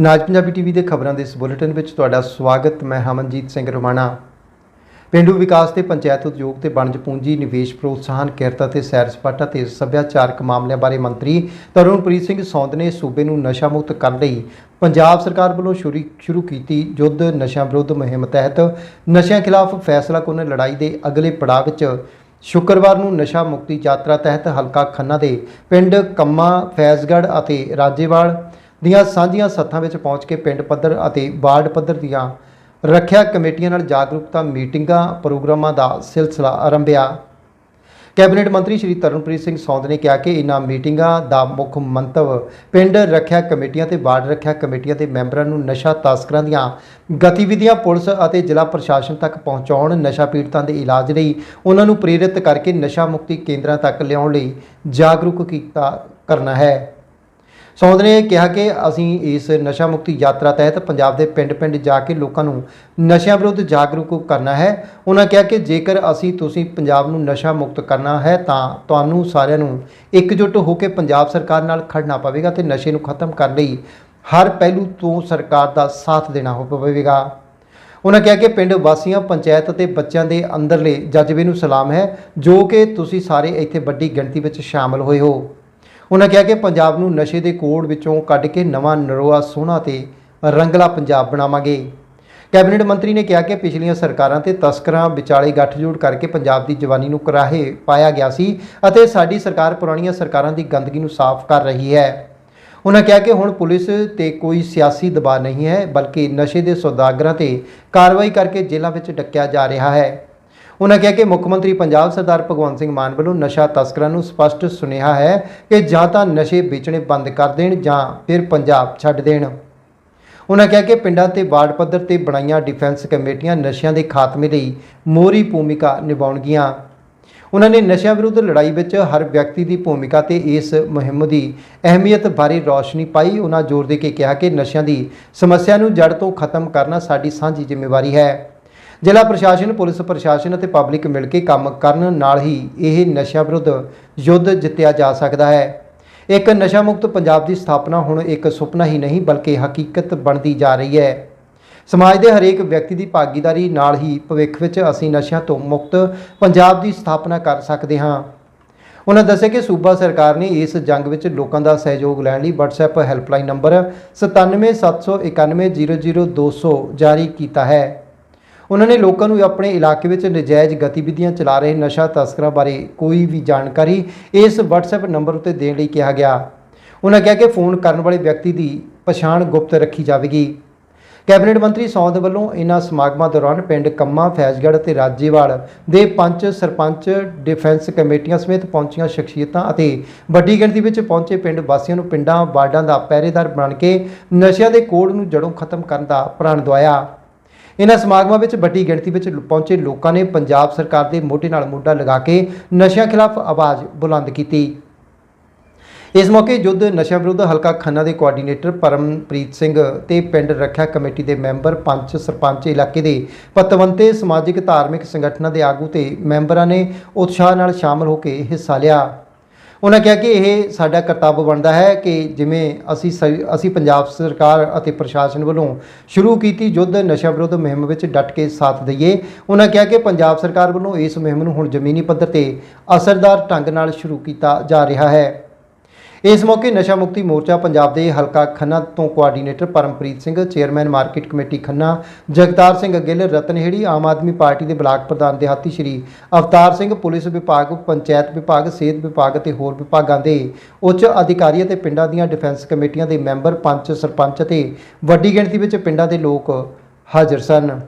ਨਾਜ Punjabi TV ਦੇ ਖਬਰਾਂ ਦੇ ਇਸ ਬੁਲੇਟਿਨ ਵਿੱਚ ਤੁਹਾਡਾ ਸਵਾਗਤ, ਮੈਂ ਹਮਨਜੀਤ ਸਿੰਘ ਰਮਾਣਾ ਪਿੰਡੂ ਵਿਕਾਸ ਤੇ ਪੰਚਾਇਤ ਉਦਯੋਗ ਤੇ ਵਣਜ ਪੂੰਜੀ ਨਿਵੇਸ਼ ਪ੍ਰੋਤਸਾਹਨ ਕਿਰਤ ਅਤੇ ਸੈਰ ਸਪਾਟਾ ਤੇ ਸੱਭਿਆਚਾਰਕ ਮਾਮਲਿਆਂ ਬਾਰੇ ਮੰਤਰੀ ਤਰੁਣਪ੍ਰੀਤ ਸਿੰਘ ਸੌਂਦ ਨੇ ਸੂਬੇ ਨੂੰ ਨਸ਼ਾ ਮੁਕਤ ਕਰਨ ਲਈ ਪੰਜਾਬ ਸਰਕਾਰ ਵੱਲੋਂ ਸ਼ੁਰੂ ਸ਼ੁਰੂ ਕੀਤੀ ਯੁੱਧ ਨਸ਼ਾ ਵਿਰੁੱਧ ਮੁਹਿੰਮ ਤਹਿਤ। ਨਸ਼ਿਆਂ ਖਿਲਾਫ ਫੈਸਲਾਕੁੰਨ ਲੜਾਈ ਦੇ ਅਗਲੇ ਪੜਾਅ ਵਿੱਚ ਸ਼ੁੱਕਰਵਾਰ ਨੂੰ ਨਸ਼ਾ ਮੁਕਤੀ ਯਾਤਰਾ ਤਹਿਤ ਹਲਕਾ ਖੰਨਾ ਦੇ ਪਿੰਡ ਕੰਮਾ, ਫੈਜ਼ਗੜ੍ਹ ਅਤੇ ਰਾਜੇਵਾਲ ਦੀਆਂ ਸਾਂਝੀਆਂ ਸੱਥਾਂ ਵਿੱਚ ਪਹੁੰਚ ਕੇ ਪਿੰਡ ਪੱਧਰ ਅਤੇ ਵਾਰਡ ਪੱਧਰ ਦੀਆਂ ਰੱਖਿਆ ਕਮੇਟੀਆਂ ਨਾਲ ਜਾਗਰੂਕਤਾ ਮੀਟਿੰਗਾਂ, ਪ੍ਰੋਗਰਾਮਾਂ ਦਾ ਸਿਲਸਿਲਾ ਆਰੰਭਿਆ। ਕੈਬਨਿਟ ਮੰਤਰੀ ਸ਼੍ਰੀ ਤਰਨਪ੍ਰੀਤ ਸਿੰਘ ਸੌਂਦ ਨੇ ਕਿਹਾ ਕਿ ਇਨ੍ਹਾਂ ਮੀਟਿੰਗਾਂ ਦਾ ਮੁੱਖ ਮੰਤਵ ਪਿੰਡ ਰੱਖਿਆ ਕਮੇਟੀਆਂ ਤੇ ਵਾਰਡ ਰੱਖਿਆ ਕਮੇਟੀਆਂ ਦੇ ਮੈਂਬਰਾਂ ਨੂੰ ਨਸ਼ਾ ਤਸਕਰਾਂ ਦੀਆਂ ਗਤੀਵਿਧੀਆਂ ਪੁਲਿਸ ਅਤੇ ਜ਼ਿਲ੍ਹਾ ਪ੍ਰਸ਼ਾਸਨ ਤੱਕ ਪਹੁੰਚਾਉਣ, ਨਸ਼ਾ ਪੀੜਤਾਂ ਦੇ ਇਲਾਜ ਲਈ ਉਹਨਾਂ ਨੂੰ ਪ੍ਰੇਰਿਤ ਕਰਕੇ ਨਸ਼ਾ ਮੁਕਤੀ ਕੇਂਦਰਾਂ ਤੱਕ ਲਿਆਉਣ ਲਈ ਜਾਗਰੂਕ ਕੀਤਾ ਕਰਨਾ ਹੈ। ਸੌਂਦ ਨੇ ਕਿਹਾ ਕਿ ਅਸੀਂ ਇਸ ਨਸ਼ਾ ਮੁਕਤੀ ਯਾਤਰਾ ਤਹਿਤ ਪੰਜਾਬ ਦੇ ਪਿੰਡ-ਪਿੰਡ ਜਾ ਕੇ ਲੋਕਾਂ ਨੂੰ ਨਸ਼ਿਆਂ ਵਿਰੁੱਧ ਜਾਗਰੂਕ ਕਰਨਾ ਹੈ। ਉਹਨਾਂ ਕਿਹਾ ਕਿ ਜੇਕਰ ਅਸੀਂ ਤੁਸੀਂ ਪੰਜਾਬ ਨੂੰ ਨਸ਼ਾ ਮੁਕਤ ਕਰਨਾ ਹੈ ਤਾਂ ਤੁਹਾਨੂੰ ਸਾਰਿਆਂ ਨੂੰ ਇਕਜੁੱਟ ਹੋ ਕੇ ਪੰਜਾਬ ਸਰਕਾਰ ਨਾਲ ਖੜਨਾ ਪਵੇਗਾ ਤੇ ਨਸ਼ੇ ਨੂੰ ਖਤਮ ਕਰਨ ਲਈ ਹਰ ਪਹਿਲੂ ਤੋਂ ਸਰਕਾਰ ਦਾ ਸਾਥ ਦੇਣਾ ਹੋ ਪਵੇਗਾ। ਉਹਨਾਂ ਕਿਹਾ ਕਿ ਪਿੰਡ ਵਾਸੀਆਂ, ਪੰਚਾਇਤ ਅਤੇ ਬੱਚਿਆਂ ਦੇ ਅੰਦਰਲੇ ਜਜ਼ਬੇ ਨੂੰ ਸਲਾਮ ਹੈ, ਜੋ ਕਿ ਤੁਸੀਂ ਸਾਰੇ ਇੱਥੇ ਵੱਡੀ ਗਿਣਤੀ ਵਿੱਚ ਸ਼ਾਮਲ ਹੋਏ ਹੋ। ਉਹਨਾਂ ਕਿਹਾ ਕਿ ਪੰਜਾਬ ਨੂੰ ਨਸ਼ੇ ਦੇ ਕੋੜ ਵਿੱਚੋਂ ਕੱਢ ਕੇ ਨਵਾਂ ਨਰੋਆ ਸੋਹਣਾ ਤੇ ਰੰਗਲਾ ਪੰਜਾਬ ਬਣਾਵਾਂਗੇ। ਕੈਬਨਿਟ ਮੰਤਰੀ ਨੇ ਕਿਹਾ ਕਿ ਪਿਛਲੀਆਂ ਸਰਕਾਰਾਂ ਤੇ ਤਸਕਰਾਂ, ਵਿਚਾਲੇ ਗੱਠਜੋੜ ਕਰਕੇ ਪੰਜਾਬ ਦੀ ਜਵਾਨੀ ਨੂੰ ਕਰਾਹੇ ਪਾਇਆ ਗਿਆ ਸੀ ਅਤੇ ਸਾਡੀ ਸਰਕਾਰ ਪੁਰਾਣੀਆਂ ਸਰਕਾਰਾਂ ਦੀ ਗੰਦਗੀ ਨੂੰ ਸਾਫ਼ ਕਰ ਰਹੀ ਹੈ। ਉਹਨਾਂ ਕਿਹਾ ਕਿ ਹੁਣ ਪੁਲਿਸ ਤੇ ਕੋਈ ਸਿਆਸੀ ਦਬਾਅ ਨਹੀਂ ਹੈ, ਬਲਕਿ ਨਸ਼ੇ ਦੇ ਸੌਦਾਗਰਾਂ ਤੇ ਕਾਰਵਾਈ ਕਰਕੇ ਜੇਲ੍ਹਾਂ ਵਿੱਚ ਡੱਕਿਆ ਜਾ ਰਿਹਾ ਹੈ। ਉਹਨਾਂ ਕਿਹਾ ਕਿ ਮੁੱਖ ਮੰਤਰੀ ਪੰਜਾਬ ਸਰਦਾਰ ਭਗਵੰਤ ਸਿੰਘ ਮਾਨ ਵੱਲੋਂ ਨਸ਼ਾ ਤਸਕਰਾਂ ਨੂੰ ਸਪਸ਼ਟ ਸੁਨੇਹਾ ਹੈ ਕਿ ਜਾਂ ਤਾਂ ਨਸ਼ੇ ਵੇਚਣੇ ਬੰਦ ਕਰ ਦੇਣ ਜਾਂ ਫਿਰ ਪੰਜਾਬ ਛੱਡ ਦੇਣ। ਉਹਨਾਂ ਕਿਹਾ ਕਿ ਪਿੰਡਾਂ ਤੇ ਵਾਰਡ ਪੱਧਰ ਤੇ ਬਣਾਈਆਂ ਡਿਫੈਂਸ ਕਮੇਟੀਆਂ ਨਸ਼ਿਆਂ ਦੇ ਖਾਤਮੇ ਲਈ ਮੋਹਰੀ ਭੂਮਿਕਾ ਨਿਭਾਉਣਗੀਆਂ। ਉਹਨਾਂ ਨੇ ਨਸ਼ਿਆਂ ਵਿਰੁੱਧ ਲੜਾਈ ਵਿੱਚ ਹਰ ਵਿਅਕਤੀ ਦੀ ਭੂਮਿਕਾ ਤੇ ਇਸ ਮੁਹਿੰਮ ਦੀ ਅਹਿਮੀਅਤ ਬਾਰੇ ਰੌਸ਼ਨੀ ਪਾਈ। ਉਹਨਾਂ ਜ਼ੋਰ ਦੇ ਕੇ ਕਿਹਾ ਕਿ ਨਸ਼ਿਆਂ ਦੀ ਸਮੱਸਿਆ ਨੂੰ ਜੜ ਤੋਂ ਖਤਮ ਕਰਨਾ ਸਾਡੀ ਸਾਂਝੀ ਜ਼ਿੰਮੇਵਾਰੀ ਹੈ। ਜ਼ਿਲ੍ਹਾ ਪ੍ਰਸ਼ਾਸਨ, ਪੁਲਿਸ ਪ੍ਰਸ਼ਾਸਨ ਅਤੇ ਪਬਲਿਕ ਮਿਲ ਕੇ ਕੰਮ ਕਰਨ ਨਾਲ ਹੀ ਇਹ ਨਸ਼ਾ ਵਿਰੁੱਧ ਯੁੱਧ ਜਿੱਤਿਆ ਜਾ ਸਕਦਾ ਹੈ। ਇੱਕ ਨਸ਼ਾ ਮੁਕਤ ਪੰਜਾਬ ਦੀ ਸਥਾਪਨਾ ਹੁਣ ਇੱਕ ਸੁਪਨਾ ਹੀ ਨਹੀਂ, ਬਲਕਿ ਹਕੀਕਤ ਬਣਦੀ ਜਾ ਰਹੀ ਹੈ। ਸਮਾਜ ਦੇ ਹਰੇਕ ਵਿਅਕਤੀ ਦੀ ਭਾਗੀਦਾਰੀ ਨਾਲ ਹੀ ਭਵਿੱਖ ਵਿੱਚ ਅਸੀਂ ਨਸ਼ਿਆਂ ਤੋਂ ਮੁਕਤ ਪੰਜਾਬ ਦੀ ਸਥਾਪਨਾ ਕਰ ਸਕਦੇ ਹਾਂ। ਉਹਨਾਂ ਦੱਸਿਆ ਕਿ ਸੂਬਾ ਸਰਕਾਰ ਨੇ ਇਸ ਜੰਗ ਵਿੱਚ ਲੋਕਾਂ ਦਾ ਸਹਿਯੋਗ ਲੈਣ ਲਈ WhatsApp ਹੈਲਪਲਾਈਨ ਨੰਬਰ 9770100200 ਜਾਰੀ ਕੀਤਾ ਹੈ। ਉਹਨਾਂ ਨੇ ਲੋਕਾਂ ਨੂੰ ਆਪਣੇ ਇਲਾਕੇ ਵਿੱਚ ਨਜਾਇਜ਼ ਗਤੀਵਿਧੀਆਂ ਚਲਾ ਰਹੇ ਨਸ਼ਾ ਤਸਕਰਾਂ ਬਾਰੇ ਕੋਈ ਵੀ ਜਾਣਕਾਰੀ ਇਸ WhatsApp ਨੰਬਰ ਉੱਤੇ ਦੇਣ ਲਈ ਕਿਹਾ ਗਿਆ। ਉਹਨਾਂ ਕਿਹਾ ਕਿ ਫੋਨ ਕਰਨ ਵਾਲੇ ਵਿਅਕਤੀ ਦੀ ਪਛਾਣ ਗੁਪਤ ਰੱਖੀ ਜਾਵੇਗੀ। ਕੈਬਨਿਟ ਮੰਤਰੀ ਸੌਂਦ ਵੱਲੋਂ ਇਨ੍ਹਾਂ ਸਮਾਗਮਾਂ ਦੌਰਾਨ ਪਿੰਡ ਕੰਮਾ, ਫੈਜ਼ਗੜ੍ਹ ਅਤੇ ਰਾਜੇਵਾਲ ਦੇ ਪੰਚ ਸਰਪੰਚ, ਡਿਫੈਂਸ ਕਮੇਟੀਆਂ ਸਮੇਤ ਪਹੁੰਚੀਆਂ ਸ਼ਖਸੀਅਤਾਂ ਅਤੇ ਵੱਡੀ ਗਿਣਤੀ ਵਿੱਚ ਪਹੁੰਚੇ ਪਿੰਡ ਵਾਸੀਆਂ ਨੂੰ ਪਿੰਡਾਂ, ਵਾਰਡਾਂ ਦਾ ਪਹਿਰੇਦਾਰ ਬਣ ਕੇ ਨਸ਼ਿਆਂ ਦੇ ਕੋੜ ਨੂੰ ਜੜੋਂ ਖਤਮ ਕਰਨ ਦਾ ਪ੍ਰਣ ਦਵਾਇਆ। ਇਹਨਾਂ ਸਮਾਗਮਾਂ ਵਿੱਚ ਵੱਡੀ ਗਿਣਤੀ ਵਿੱਚ ਪਹੁੰਚੇ ਲੋਕਾਂ ਨੇ ਪੰਜਾਬ ਸਰਕਾਰ ਦੇ ਮੋਢੇ ਨਾਲ ਮੋਢਾ ਲਗਾ ਕੇ ਨਸ਼ਿਆਂ ਖਿਲਾਫ ਆਵਾਜ਼ ਬੁਲੰਦ ਕੀਤੀ। ਇਸ ਮੌਕੇ ਯੁੱਧ ਨਸ਼ਾ ਵਿਰੁੱਧ ਹਲਕਾ ਖੰਨਾ ਦੇ ਕੋਆਰਡੀਨੇਟਰ ਪਰਮਪ੍ਰੀਤ ਸਿੰਘ ਤੇ ਪਿੰਡ ਰੱਖਿਆ ਕਮੇਟੀ ਦੇ ਮੈਂਬਰ ਪੰਚ ਸਰਪੰਚ ਇਲਾਕੇ ਦੇ ਪਤਵੰਤੇ ਸਮਾਜਿਕ ਧਾਰਮਿਕ ਸੰਗਠਨਾਂ ਦੇ ਆਗੂ ਤੇ ਮੈਂਬਰਾਂ ਨੇ ਉਤਸ਼ਾਹ ਨਾਲ ਸ਼ਾਮਲ ਹੋ ਕੇ ਹਿੱਸਾ ਲਿਆ। ਉਹਨਾਂ ਕਿਹਾ ਕਿ ਇਹ ਸਾਡਾ ਕਰਤੱਵ ਬਣਦਾ ਹੈ ਕਿ ਜਿਵੇਂ ਅਸੀਂ ਸ- ਅਸੀਂ ਪੰਜਾਬ ਸਰਕਾਰ ਅਤੇ ਪ੍ਰਸ਼ਾਸਨ ਵੱਲੋਂ ਸ਼ੁਰੂ ਕੀਤੀ ਯੁੱਧ ਨਸ਼ਾ ਵਿਰੁੱਧ ਮੁਹਿੰਮ ਵਿੱਚ ਡਟ ਕੇ ਸਾਥ ਦਈਏ। ਉਹਨਾਂ ਕਿਹਾ ਕਿ ਪੰਜਾਬ ਸਰਕਾਰ ਵੱਲੋਂ ਇਸ ਮੁਹਿੰਮ ਨੂੰ ਹੁਣ ਜ਼ਮੀਨੀ ਪੱਧਰ ਤੇ ਅਸਰਦਾਰ ਢੰਗ ਨਾਲ ਸ਼ੁਰੂ ਕੀਤਾ ਜਾ ਰਿਹਾ ਹੈ। ਇਸ ਮੌਕੇ ਨਸ਼ਾ ਮੁਕਤੀ ਮੋਰਚਾ ਪੰਜਾਬ ਦੇ ਹਲਕਾ ਖੰਨਾ ਤੋਂ coordinator Parampreet Singh chairman market committee Khanna, Jagtar Singh Gill Ratanheri Aam Aadmi party ਦੇ ਬਲਾਕ ਪ੍ਰਧਾਨ ਦਿਹਾਤੀ ਸ਼੍ਰੀ ਅਵਤਾਰ ਸਿੰਘ, ਪੁਲਿਸ ਵਿਭਾਗ, ਪੰਚਾਇਤ ਵਿਭਾਗ, ਸਿਹਤ ਵਿਭਾਗ ਅਤੇ ਹੋਰ ਵਿਭਾਗਾਂ ਦੇ ਉੱਚ ਅਧਿਕਾਰੀ ਅਤੇ ਪਿੰਡਾਂ ਦੀਆਂ ਡਿਫੈਂਸ ਕਮੇਟੀਆਂ ਦੇ ਮੈਂਬਰ, ਪੰਚ, ਸਰਪੰਚ ਅਤੇ ਵੱਡੀ ਗਿਣਤੀ ਵਿੱਚ ਪਿੰਡਾਂ ਦੇ ਲੋਕ ਹਾਜ਼ਰ ਸਨ।